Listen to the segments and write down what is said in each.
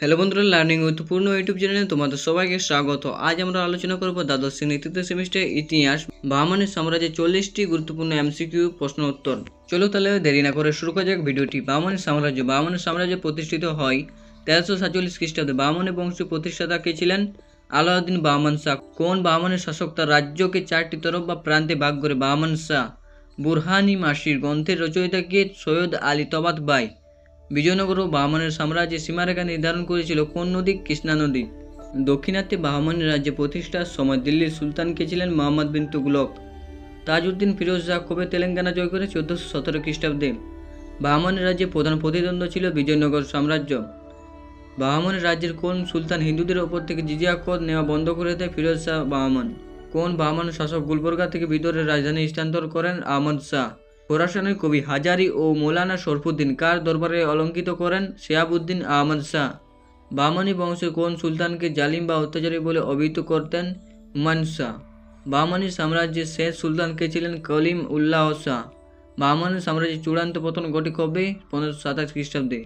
Hello বন্ধুরা learning with পূর্ণ YouTube চ্যানেলে তোমাদের সবাইকে স্বাগত। আজ আমরা আলোচনা করব দ্বাদশ শ্রেণি তৃতীয় সেমিস্টার ইতিহাস বামনের সাম্রাজ্যের চল্লিশটি গুরুত্বপূর্ণ এমসিকিউ প্রশ্ন উত্তর। চলো তাহলে দেরি না করে শুরু করা যাক ভিডিওটি। বামনের সাম্রাজ্য বামনের সাম্রাজ্য প্রতিষ্ঠিত হয় তেরোশো সাতচল্লিশ খ্রিস্টাব্দে। বামনের বংশের প্রতিষ্ঠাতা কে ছিলেন? আলাউদ্দিন বামন শাহ। কোন বামনের শাসক তার রাজ্যকে চারটি তরফ বা প্রান্তে ভাগ করে? বামন শাহ, বুরহানি মাসির গ্রন্থের রচয়িতা কে? সৈয়দ আলী তবাত বাই বিজয়নগর ও বাহমানের সাম্রাজ্যের সীমারেখা নির্ধারণ করেছিল কোন নদী? কৃষ্ণা নদী। দক্ষিণাত্যে বাহমানের রাজ্যে প্রতিষ্ঠার সময় দিল্লির সুলতান কে ছিলেন মোহাম্মদ বিন তুগলক। তাজউদ্দিন ফিরোজ শাহ কবে তেলেঙ্গানা জয় করে চোদ্দশো সতেরো খ্রিস্টাব্দে বাহমানের রাজ্যে প্রধান প্রতিদ্বন্দ্ব ছিল বিজয়নগর সাম্রাজ্য। বাহমানের রাজ্যের কোন সুলতান হিন্দুদের ওপর থেকে জিজিয়া কর নেওয়া বন্ধ করে দেয় ফিরোজ শাহ বাহমান কোন বাহমান শাসক গুলবর্গা থেকে বিদরের রাজধানী স্থানান্তর করেন? আহমদ শাহ। খোরাসানের কবি হাজারি ও মৌলানা শরফুদ্দিন কার দরবারে অলঙ্কিত করেন? শেহাবুদ্দিন আহমদ শাহ। বামনি বংশের কোন সুলতানকে জালিম বা অত্যাচারী বলে অভিহিত করতেন? হুমায়ুন শাহ। বামনি সাম্রাজ্যের শেষ সুলতান কে ছিলেন? কলিম উল্লাহ শাহ। বামনি সাম্রাজ্যের চূড়ান্ত পতন ঘটে কবে? পনেরোশো সাতাশ খ্রিস্টাব্দে।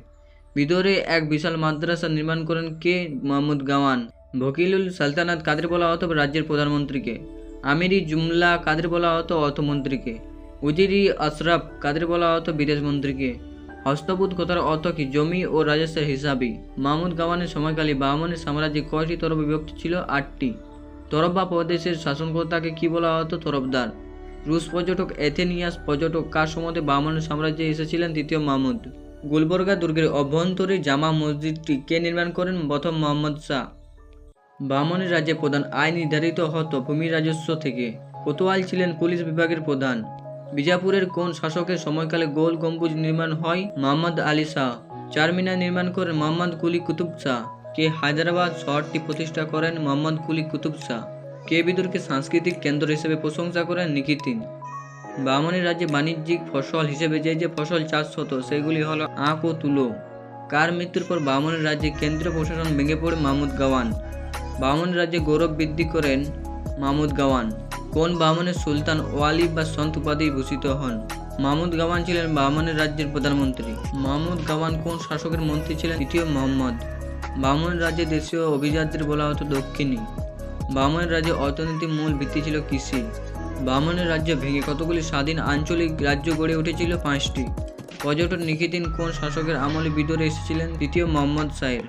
বিদরে এক বিশাল মাদ্রাসা নির্মাণ করেন কে? মাহমুদ গাওয়ান। ভকিলুল সালতানাত কাদের বলা হতো রাজ্যের প্রধানমন্ত্রীকে আমিরি জুমলা কাদের বলা হতো অর্থমন্ত্রীকে উজিরি আশরাফ কাদের বলা হতো বিদেশ মন্ত্রীকে? হস্তপুত কথার অর্থ কি? জমি ও রাজস্বের হিসাবই। মাহমুদ গাওয়ানের সময়কালে বামনের সাম্রাজ্যে কয়টি তরফ বিভক্ত ছিল? আটটি। তরফ বা প্রদেশের শাসনকর্তাকে কি বলা হতো তরফদার। রুশ পর্যটক এথেনিয়াস পর্যটক কার সমতে বামনের সাম্রাজ্যে এসেছিলেন? তৃতীয় মাহমুদ। গুলবর্গা দুর্গের অভ্যন্তরে জামা মসজিদটি কে নির্মাণ করেন? প্রথম মোহাম্মদ শাহ। বামনের রাজ্যে প্রধান আয় নির্ধারিত হতো ভূমি রাজস্ব থেকে। কোতোয়াল ছিলেন পুলিশ বিভাগের প্রধান। বিজাপুরের কোন শাসকের সময়কালে গোল গম্বুজ নির্মাণ হয়? মোহাম্মদ আলী শাহ। চারমিনার নির্মাণ করেন মোহাম্মদ কুলি কুতুব শাহ। কে হায়দ্রাবাদ শহরটি প্রতিষ্ঠা করেন মোহাম্মদ কুলি কুতুব শাহ। কে বিদুরকে সাংস্কৃতিক কেন্দ্র হিসেবে প্রশংসা করেন নিকিতিন। বামনের রাজ্যে বাণিজ্যিক ফসল হিসেবে যে যে ফসল চাষ হতো, সেগুলি হলো আখ ও তুলো। কার মৃত্যুর পর বামনের রাজ্যে কেন্দ্রীয় প্রশাসন ভেঙে পড়ে মাহমুদ গাওয়ান। বামন রাজ্যে গৌরব বৃদ্ধি করেন মাহমুদ গাওয়ান। কোন বামনের সুলতান ওয়ালি বা সন্ত উপাধি ভূষিত হন? মাহমুদ গাওয়ান ছিলেন বামনের রাজ্যের প্রধানমন্ত্রী। মাহমুদ গাওয়ান কোন শাসকের মন্ত্রী ছিলেন? দ্বিতীয় মোহাম্মদ বামন রাজ্যে দেশীয় অভিজাতদের বলা হতো দক্ষিণী। বামনের রাজ্যে অর্থনীতির মূল ভিত্তি ছিল কৃষি। বামনের রাজ্য ভেঙে কতগুলি স্বাধীন আঞ্চলিক রাজ্য গড়ে উঠেছিল পাঁচটি। পর্যটন নিকেতিন কোন শাসকের আমলে বিদরে এসেছিলেন? দ্বিতীয় মোহাম্মদ সাহের